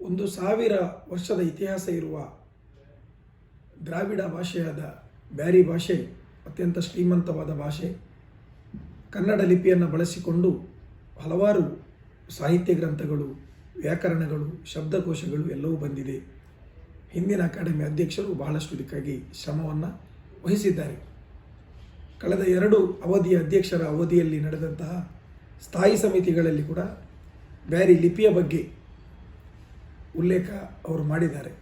ಒಂದು ಸಾವಿರ ವರ್ಷದ ಇತಿಹಾಸ ಇರುವ ದ್ರಾವಿಡ ಭಾಷೆಯಾದ ಬ್ಯಾರಿ ಭಾಷೆ, ಅತ್ಯಂತ ಶ್ರೀಮಂತವಾದ ಭಾಷೆ, ಕನ್ನಡ ಲಿಪಿಯನ್ನು ಬಳಸಿಕೊಂಡು ಹಲವಾರು ಸಾಹಿತ್ಯ ಗ್ರಂಥಗಳು, ವ್ಯಾಕರಣಗಳು, ಶಬ್ದಕೋಶಗಳು ಎಲ್ಲವೂ ಬಂದಿದೆ. ಹಿಂದಿನ ಅಕಾಡೆಮಿ ಅಧ್ಯಕ್ಷರು ಬಹಳಷ್ಟು ಇದಕ್ಕಾಗಿ ಶ್ರಮವನ್ನು ವಹಿಸಿದ್ದಾರೆ. ಕಳೆದ ಎರಡು ಅವಧಿಯ ಅಧ್ಯಕ್ಷರ ಅವಧಿಯಲ್ಲಿ ನಡೆದಂತಹ ಸ್ಥಾಯಿ ಸಮಿತಿಗಳಲ್ಲಿ ಕೂಡ ಬ್ಯಾರಿ ಲಿಪಿಯ ಬಗ್ಗೆ ಉಲ್ಲೇಖ ಅವರು ಮಾಡಿದ್ದಾರೆ.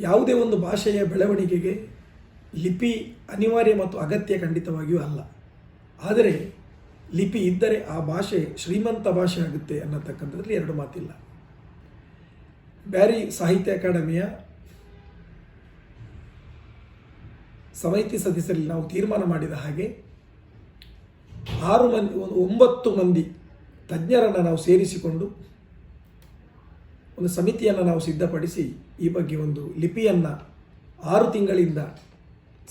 ಯಾವುದೇ ಒಂದು ಭಾಷೆಯ ಬೆಳವಣಿಗೆಗೆ ಲಿಪಿ ಅನಿವಾರ್ಯ ಮತ್ತು ಅಗತ್ಯ ಖಂಡಿತವಾಗಿಯೂ ಅಲ್ಲ. ಆದರೆ ಲಿಪಿ ಇದ್ದರೆ ಆ ಭಾಷೆ ಶ್ರೀಮಂತ ಭಾಷೆ ಆಗುತ್ತೆ ಅನ್ನತಕ್ಕಂಥದ್ರಲ್ಲಿ ಎರಡು ಮಾತಿಲ್ಲ. ಬ್ಯಾರಿ ಸಾಹಿತ್ಯ ಅಕಾಡೆಮಿಯ ಸಮಿತಿ ಸದಸ್ಯರಲ್ಲಿ ನಾವು ತೀರ್ಮಾನ ಮಾಡಿದ ಹಾಗೆ ಆರು ಮಂದಿ, ಒಂದು ಒಂಬತ್ತು ಮಂದಿ ತಜ್ಞರನ್ನು ನಾವು ಸೇರಿಸಿಕೊಂಡು ಒಂದು ಸಮಿತಿಯನ್ನು ನಾವು ಸಿದ್ಧಪಡಿಸಿ ಈ ಬಗ್ಗೆ ಒಂದು ಲಿಪಿಯನ್ನು ಆರು ತಿಂಗಳಿಂದ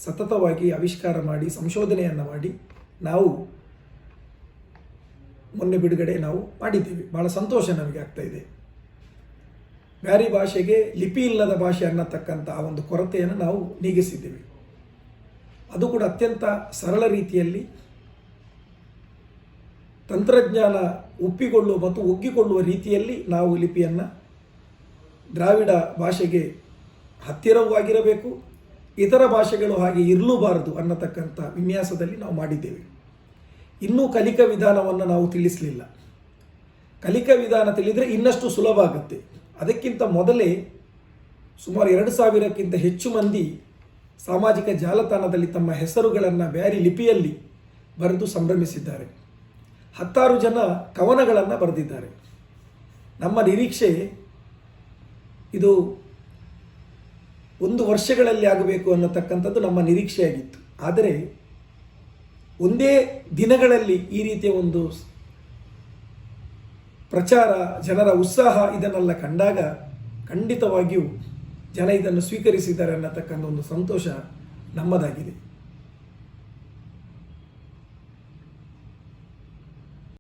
ಸತತವಾಗಿ ಆವಿಷ್ಕಾರ ಮಾಡಿ, ಸಂಶೋಧನೆಯನ್ನು ಮಾಡಿ ನಾವು ಮೊನ್ನೆ ಬಿಡುಗಡೆ ನಾವು ಮಾಡಿದ್ದೇವೆ. ಭಾಳ ಸಂತೋಷ ನಮಗೆ ಆಗ್ತಾ ಇದೆ. ಬ್ಯಾರಿ ಭಾಷೆಗೆ ಲಿಪಿ ಇಲ್ಲದ ಭಾಷೆ ಅನ್ನತಕ್ಕಂಥ ಆ ಒಂದು ಕೊರತೆಯನ್ನು ನಾವು ನೀಗಿಸಿದ್ದೇವೆ. ಅದು ಕೂಡ ಅತ್ಯಂತ ಸರಳ ರೀತಿಯಲ್ಲಿ ತಂತ್ರಜ್ಞಾನ ಒಪ್ಪಿಕೊಳ್ಳುವ ಮತ್ತು ಒಗ್ಗಿಕೊಳ್ಳುವ ರೀತಿಯಲ್ಲಿ ನಾವು ಲಿಪಿಯನ್ನು ದ್ರಾವಿಡ ಭಾಷೆಗೆ ಹತ್ತಿರವೂ ಆಗಿರಬೇಕು, ಇತರ ಭಾಷೆಗಳು ಹಾಗೆ ಇರಲೂಬಾರದು ಅನ್ನತಕ್ಕಂಥ ವಿನ್ಯಾಸದಲ್ಲಿ ನಾವು ಮಾಡಿದ್ದೇವೆ. ಇನ್ನೂ ಕಲಿಕಾ ವಿಧಾನವನ್ನು ನಾವು ತಿಳಿಸಲಿಲ್ಲ. ಕಲಿಕಾ ವಿಧಾನ ತಿಳಿದರೆ ಇನ್ನಷ್ಟು ಸುಲಭ ಆಗುತ್ತೆ. ಅದಕ್ಕಿಂತ ಮೊದಲೇ ಸುಮಾರು ಎರಡು ಸಾವಿರಕ್ಕಿಂತ ಹೆಚ್ಚು ಮಂದಿ ಸಾಮಾಜಿಕ ಜಾಲತಾಣದಲ್ಲಿ ತಮ್ಮ ಹೆಸರುಗಳನ್ನು ಬ್ಯಾರಿ ಲಿಪಿಯಲ್ಲಿ ಬರೆದು ಸಂಭ್ರಮಿಸಿದ್ದಾರೆ. ಹತ್ತಾರು ಜನ ಕವನಗಳನ್ನು ಬರೆದಿದ್ದಾರೆ. ನಮ್ಮ ನಿರೀಕ್ಷೆ ಇದು ಒಂದು ವರ್ಷಗಳಲ್ಲಿ ಆಗಬೇಕು ಅನ್ನತಕ್ಕಂಥದ್ದು ನಮ್ಮ ನಿರೀಕ್ಷೆಯಾಗಿತ್ತು. ಆದರೆ ಒಂದೇ ದಿನಗಳಲ್ಲಿ ಈ ರೀತಿಯ ಒಂದು ಪ್ರಚಾರ, ಜನರ ಉತ್ಸಾಹ ಇದನ್ನೆಲ್ಲ ಕಂಡಾಗ ಖಂಡಿತವಾಗಿಯೂ ಜನ ಇದನ್ನು ಸ್ವೀಕರಿಸಿದ್ದಾರೆ ಅನ್ನತಕ್ಕಂಥ ಒಂದು ಸಂತೋಷ ನಮ್ಮದಾಗಿದೆ.